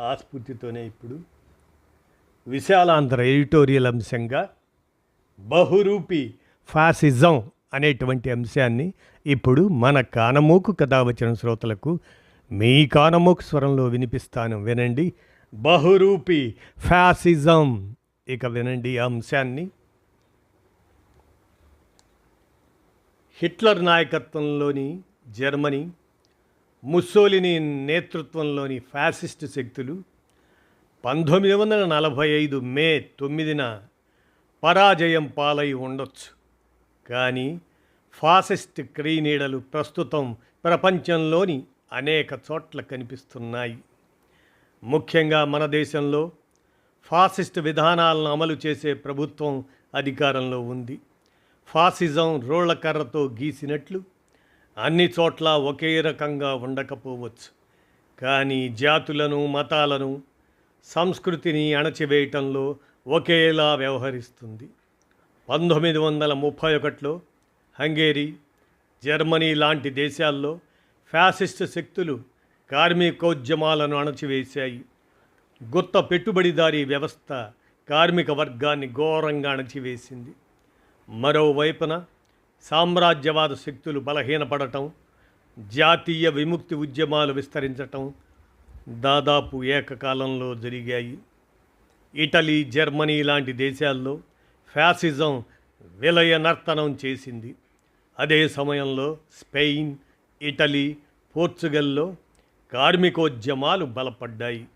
ఆస్ఫూర్తితోనే ఇప్పుడు విశాలాంధ్ర ఎడిటోరియల్ అంశంగా బహురూపి ఫాసిజం అనేటువంటి అంశాన్ని ఇప్పుడు మన కానమోకు కథా వచ్చిన శ్రోతలకు మీ కానమోకు స్వరంలో వినిపిస్తాను. వినండి. బహురూపి ఫాసిజం. ఇక వినండి ఈ అంశాన్ని. హిట్లర్ నాయకత్వంలోని జర్మనీ ముస్సోలిని నేతృత్వంలోని ఫ్యాసిస్టు శక్తులు పంతొమ్మిది వందల నలభై ఐదు మే తొమ్మిదిన పరాజయం పాలై ఉండొచ్చు. కానీ ఫాసిస్ట్ క్రీనీడలు ప్రస్తుతం ప్రపంచంలోని అనేక చోట్ల కనిపిస్తున్నాయి. ముఖ్యంగా మన దేశంలో ఫాసిస్ట్ విధానాలను అమలు చేసే ప్రభుత్వం అధికారంలో ఉంది. ఫాసిజం రోళ్ళకర్రతో గీసినట్లు అన్ని చోట్ల ఒకే రకంగా ఉండకపోవచ్చు. కానీ జాతులను మతాలను సంస్కృతిని అణచివేయటంలో ఒకేలా వ్యవహరిస్తుంది. పంతొమ్మిది వందల ముప్పై ఒకటిలో హంగేరీ జర్మనీ లాంటి దేశాల్లో ఫ్యాసిస్ట్ శక్తులు కార్మికోద్యమాలను అణచివేశాయి. గుత్త పెట్టుబడిదారీ వ్యవస్థ కార్మిక వర్గాన్ని ఘోరంగా అణచివేసింది. మరోవైపున సామ్రాజ్యవాద శక్తులు బలహీనపడటం జాతీయ విముక్తి ఉద్యమాలు విస్తరించటం దాదాపు ఏకకాలంలో జరిగాయి. ఇటలీ జర్మనీ లాంటి దేశాల్లో ఫ్యాసిజం విలయనర్తనం చేసింది. అదే సమయంలో స్పెయిన్ ఇటలీ పోర్చుగల్లో కార్మికోద్యమాలు బలపడ్డాయి.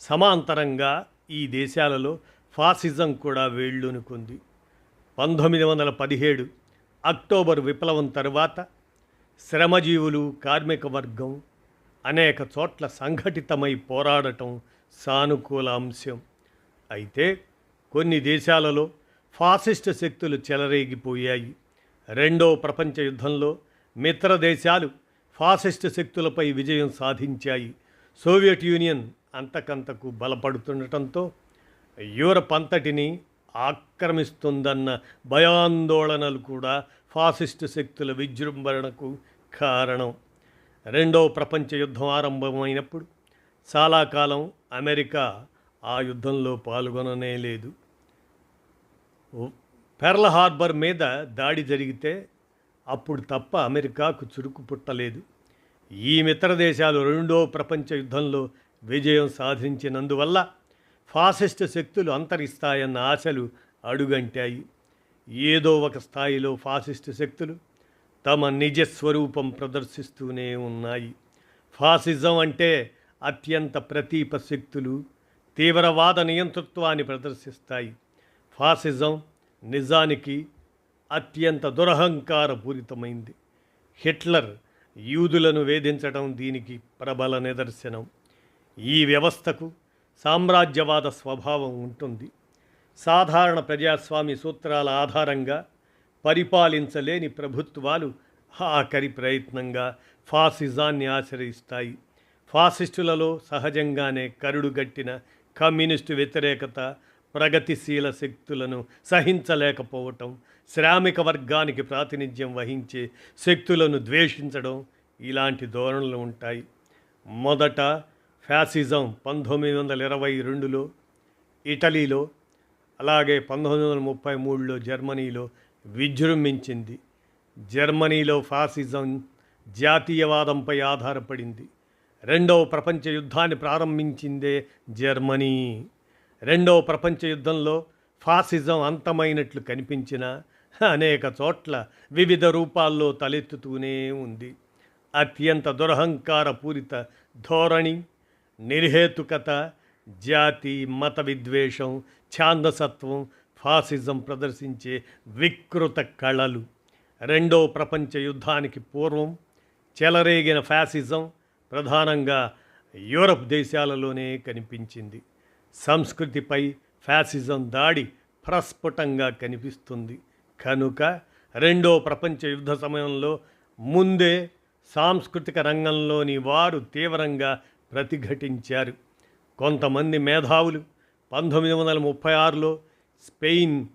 సమాంతరంగా ఈ దేశాలలో ఫాసిజం కూడా వేళ్ళూనుకుంది. పంతొమ్మిది వందల పదిహేడు అక్టోబర్ విప్లవం తరువాత శ్రమజీవులు కార్మిక వర్గం అనేక చోట్ల సంఘటితమై పోరాడటం సానుకూల అంశం. అయితే కొన్ని దేశాలలో ఫాసిస్ట్ శక్తులు చెలరేగిపోయాయి. రెండో ప్రపంచ యుద్ధంలో మిత్ర దేశాలు ఫాసిస్ట్ శక్తులపై విజయం సాధించాయి. సోవియట్ యూనియన్ అంతకంతకు బలపడుతుండటంతో యూరప్ అంతటిని ఆక్రమిస్తుందన్న భయాందోళనలు కూడా ఫాసిస్ట్ శక్తుల విజృంభణకు కారణం. రెండవ ప్రపంచ యుద్ధం ఆరంభమైనప్పుడు చాలా కాలం అమెరికా ఆ యుద్ధంలో పాల్గొననే లేదు. పెర్ల్ హార్బర్ మీద దాడి జరిగితే అప్పుడు తప్ప అమెరికాకు చురుకు పుట్టలేదు. ఈ మిత్ర దేశాలు రెండో ప్రపంచ యుద్ధంలో విజయం సాధించినందువల్ల ఫాసిస్ట్ శక్తులు అంతరిస్తాయన్న ఆశలు అడుగంటాయి. ఏదో ఒక స్థాయిలో ఫాసిస్ట్ శక్తులు తమ నిజ స్వరూపం ప్రదర్శిస్తూనే ఉన్నాయి. ఫాసిజం అంటే అత్యంత ప్రతీప శక్తులు తీవ్రవాద నియంతృత్వాన్ని ప్రదర్శిస్తాయి. ఫాసిజం నిజానికి అత్యంత దురహంకారపూరితమైంది. హిట్లర్ యూదులను వేధించడం దీనికి ప్రబల నిదర్శనం. ఈ వ్యవస్థకు సామ్రాజ్యవాద స్వభావం ఉంటుంది. సాధారణ ప్రజాస్వామ్య సూత్రాల ఆధారంగా పరిపాలించలేని ప్రభుత్వాలు ఆఖరి ప్రయత్నంగా ఫాసిజాన్ని ఆశ్రయిస్తాయి. ఫాసిస్టులలో సహజంగానే కరుడుగట్టిన కమ్యూనిస్టు వ్యతిరేకత ప్రగతిశీల శక్తులను సహించలేకపోవటం శ్రామిక వర్గానికి ప్రాతినిధ్యం వహించే శక్తులను ద్వేషించడం ఇలాంటి ధోరణులు ఉంటాయి. మొదట ఫ్యాసిజం పంతొమ్మిది వందల ఇరవై రెండులో ఇటలీలో అలాగే పంతొమ్మిది వందల ముప్పై మూడులో జర్మనీలో విజృంభించింది. జర్మనీలో ఫాసిజం జాతీయవాదంపై ఆధారపడింది. రెండవ ప్రపంచ యుద్ధాన్ని ప్రారంభించిందే జర్మనీ. రెండవ ప్రపంచ యుద్ధంలో ఫాసిజం అంతమైనట్లు కనిపించిన అనేక చోట్ల వివిధ రూపాల్లో తలెత్తుతూనే ఉంది. అత్యంత దురహంకారపూరిత ధోరణి నిర్హేతుకత జాతి మత విద్వేషం ఛాందసత్వం ఫాసిజం ప్రదర్శించే వికృత కళలు. రెండో ప్రపంచ యుద్ధానికి పూర్వం చెలరేగిన ఫ్యాసిజం ప్రధానంగా యూరప్ దేశాలలోనే కనిపించింది. సంస్కృతిపై ఫ్యాసిజం దాడి ప్రస్ఫుటంగా కనిపిస్తుంది. కనుక రెండో ప్రపంచ యుద్ధ సమయంలో ముందే సాంస్కృతిక రంగంలోని వారు తీవ్రంగా ప్రతిఘటించారు. కొంతమంది మేధావులు పంతొమ్మిది వందల ముప్పై ఆరులో స్పెయిన్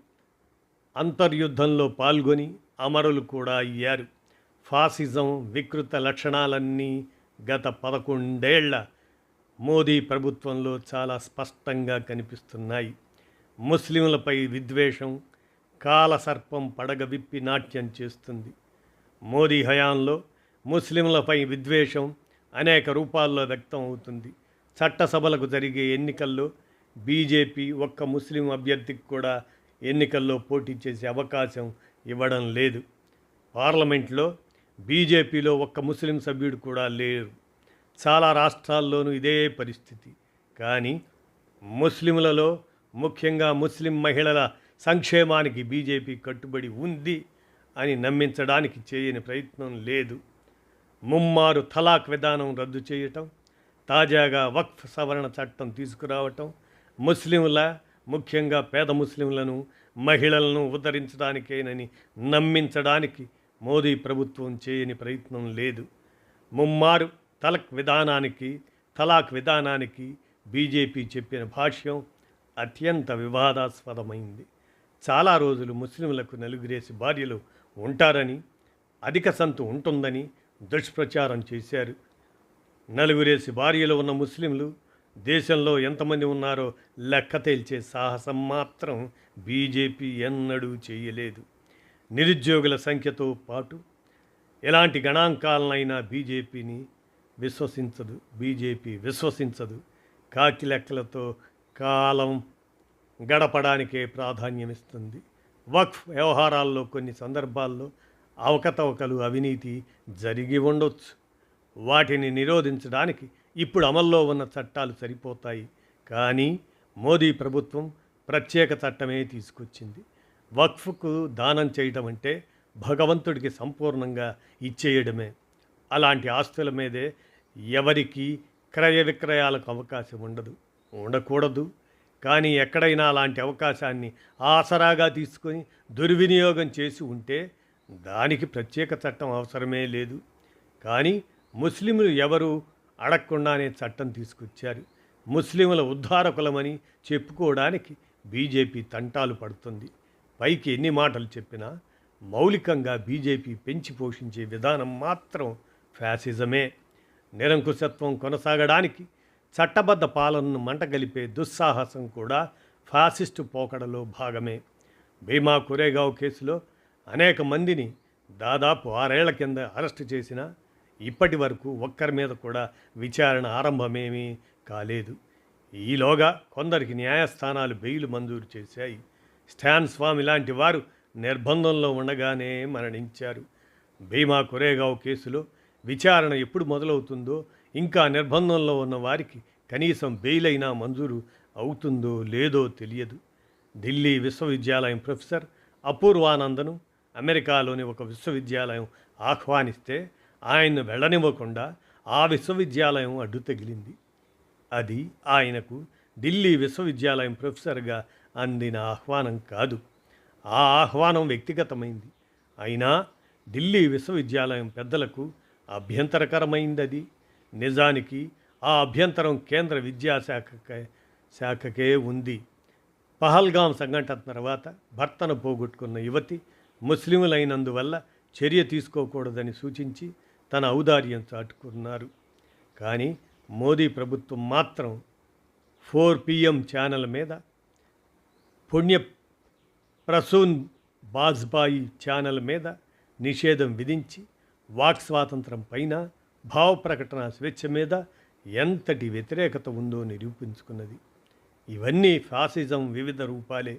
అంతర్యుద్ధంలో పాల్గొని అమరులు కూడా అయ్యారు. ఫాసిజం వికృత లక్షణాలన్నీ గత పదకొండేళ్ళ మోదీ ప్రభుత్వంలో చాలా స్పష్టంగా కనిపిస్తున్నాయి. ముస్లింలపై విద్వేషం కాలసర్పం పడగ విప్పి నాట్యం చేస్తుంది. మోదీ హయాంలో ముస్లింలపై విద్వేషం అనేక రూపాల్లో వ్యక్తం అవుతుంది. చట్టసభలకు జరిగే ఎన్నికల్లో బీజేపీ ఒక్క ముస్లిం అభ్యర్థికి కూడా ఎన్నికల్లో పోటీ చేసే అవకాశం ఇవ్వడం లేదు. పార్లమెంట్లో బీజేపీలో ఒక్క ముస్లిం సభ్యుడు కూడా లేరు. చాలా రాష్ట్రాల్లోనూ ఇదే పరిస్థితి. కానీ ముస్లింలలో ముఖ్యంగా ముస్లిం మహిళల సంక్షేమానికి బీజేపీ కట్టుబడి ఉంది అని నమ్మించడానికి చేయని ప్రయత్నం లేదు. ముమ్మారు తలాక్ విధానం రద్దు చేయటం తాజాగా వక్ఫ్ సవరణ చట్టం తీసుకురావటం ముస్లింల ముఖ్యంగా పేద ముస్లింలను మహిళలను ఉద్ధరించడానికేనని నమ్మించడానికి మోదీ ప్రభుత్వం చేయని ప్రయత్నం లేదు. ముమ్మారు తలక్ విధానానికి తలాక్ విధానానికి బీజేపీ చెప్పిన భాష్యం అత్యంత వివాదాస్పదమైంది. చాలా రోజులు ముస్లింలకు నలుగురేసి భార్యలు ఉంటారని అధిక సంతు ఉంటుందని దుష్ప్రచారం చేశారు. నలుగురేసి భార్యలు ఉన్న ముస్లింలు దేశంలో ఎంతమంది ఉన్నారో లెక్క తేల్చే సాహసం మాత్రం బీజేపీ ఎన్నడూ చేయలేదు. నిరుద్యోగుల సంఖ్యతో పాటు ఎలాంటి గణాంకాలనైనా బీజేపీని విశ్వసించదు బీజేపీ విశ్వసించదు. కాకి లెక్కలతో కాలం గడపడానికే ప్రాధాన్యమిస్తుంది. వక్ఫ్ వ్యవహారాల్లో కొన్ని సందర్భాల్లో అవకతవకలు అవినీతి జరిగి ఉండొచ్చు. వాటిని నిరోధించడానికి ఇప్పుడు అమల్లో ఉన్న చట్టాలు సరిపోతాయి. కానీ మోదీ ప్రభుత్వం ప్రత్యేక చట్టమే తీసుకొచ్చింది. వక్ఫ్కు దానం చేయడం అంటే భగవంతుడికి సంపూర్ణంగా ఇచ్చేయడమే. అలాంటి ఆస్తుల మీదే ఎవరికి క్రయ విక్రయాలకు అవకాశం ఉండదు ఉండకూడదు. కానీ ఎక్కడైనా అలాంటి అవకాశాన్ని ఆసరాగా తీసుకొని దుర్వినియోగం చేసి ఉంటే దానికి ప్రత్యేక చట్టం అవసరమే లేదు. కానీ ముస్లింలు ఎవరు అడగకుండానే చట్టం తీసుకొచ్చారు. ముస్లింల ఉద్ధారకులమని చెప్పుకోవడానికి బీజేపీ తంటాలు పడుతుంది. పైకి ఎన్ని మాటలు చెప్పినా మౌలికంగా బీజేపీ పెంచి పోషించే విధానం మాత్రం ఫ్యాసిజమే. నిరంకుశత్వం కొనసాగడానికి చట్టబద్ధ పాలనను మంటగలిపే దుస్సాహసం కూడా ఫాసిస్టు పోకడలో భాగమే. భీమా కురేగావ్ కేసులో అనేక మందిని దాదాపు ఆరేళ్ళ కింద అరెస్ట్ చేసిన ఇప్పటి వరకు ఒక్కరి మీద కూడా విచారణ ఆరంభమేమీ కాలేదు. ఈలోగా కొందరికి న్యాయస్థానాలు బెయిల్ మంజూరు చేశాయి. స్టాన్ స్వామి లాంటి వారు నిర్బంధంలో ఉండగానే మరణించారు. భీమా కొరేగావ్ కేసులో విచారణ ఎప్పుడు మొదలవుతుందో ఇంకా నిర్బంధంలో ఉన్న వారికి కనీసం బెయిల్ అయినా మంజూరు అవుతుందో లేదో తెలియదు. ఢిల్లీ విశ్వవిద్యాలయం ప్రొఫెసర్ అపూర్వానందను అమెరికాలోని ఒక విశ్వవిద్యాలయం ఆహ్వానిస్తే ఆయన్ను వెళ్ళనివ్వకుండా ఆ విశ్వవిద్యాలయం అడ్డు తగిలింది. అది ఆయనకు ఢిల్లీ విశ్వవిద్యాలయం ప్రొఫెసర్గా అందిన ఆహ్వానం కాదు. ఆ ఆహ్వానం వ్యక్తిగతమైంది. అయినా ఢిల్లీ విశ్వవిద్యాలయం పెద్దలకు అభ్యంతరకరమైంది అది నిజానికి ఆ అభ్యంతరం కేంద్ర విద్యాశాఖకే శాఖకే ఉంది. పహల్గాం సంఘటన తర్వాత భర్తను పోగొట్టుకున్న యువతి ముస్లిములైనందువల్ల చర్య తీసుకోకూడదని సూచించి తన ఔదార్యం చాటుకున్నారు. కానీ మోదీ ప్రభుత్వం మాత్రం ఫోర్ పిఎం ఛానల్ మీద పుణ్య ప్రసూన్ బాజ్పాయి ఛానల్ మీద నిషేధం విధించి వాక్ స్వాతంత్రం పైన భావ ప్రకటన స్వేచ్ఛ మీద ఎంతటి వ్యతిరేకత ఉందో నిరూపించుకున్నది. ఇవన్నీ ఫాసిజం వివిధ రూపాలే.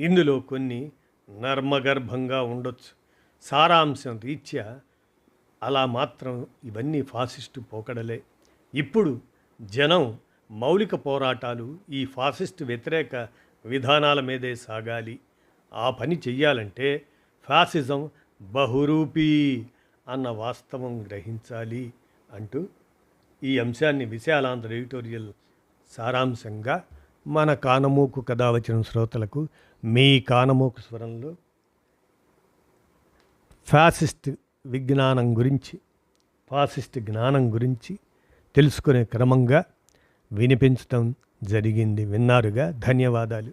ఇందులో కొన్ని నర్మగర్భంగా ఉండొచ్చు. సారాంశం రీత్యా అలా మాత్రం ఇవన్నీ ఫాసిస్టు పోకడలే. ఇప్పుడు జనం మౌలిక పోరాటాలు ఈ ఫాసిస్ట్ వ్యతిరేక విధానాల మీదే సాగాలి. ఆ పని చెయ్యాలంటే ఫాసిజం బహురూపీ అన్న వాస్తవం గ్రహించాలి అంటూ ఈ అంశాన్ని విశాలాంధ్ర ఎడిటోరియల్ సారాంశంగా మన కానమూకు కథ వచ్చిన శ్రోతలకు మీ కానమూకు స్వరంలో ఫ్యాసిస్ట్ విజ్ఞానం గురించి ఫాసిస్ట్ జ్ఞానం గురించి తెలుసుకునే క్రమంగా వినిపించటం జరిగింది. విన్నారుగా? ధన్యవాదాలు.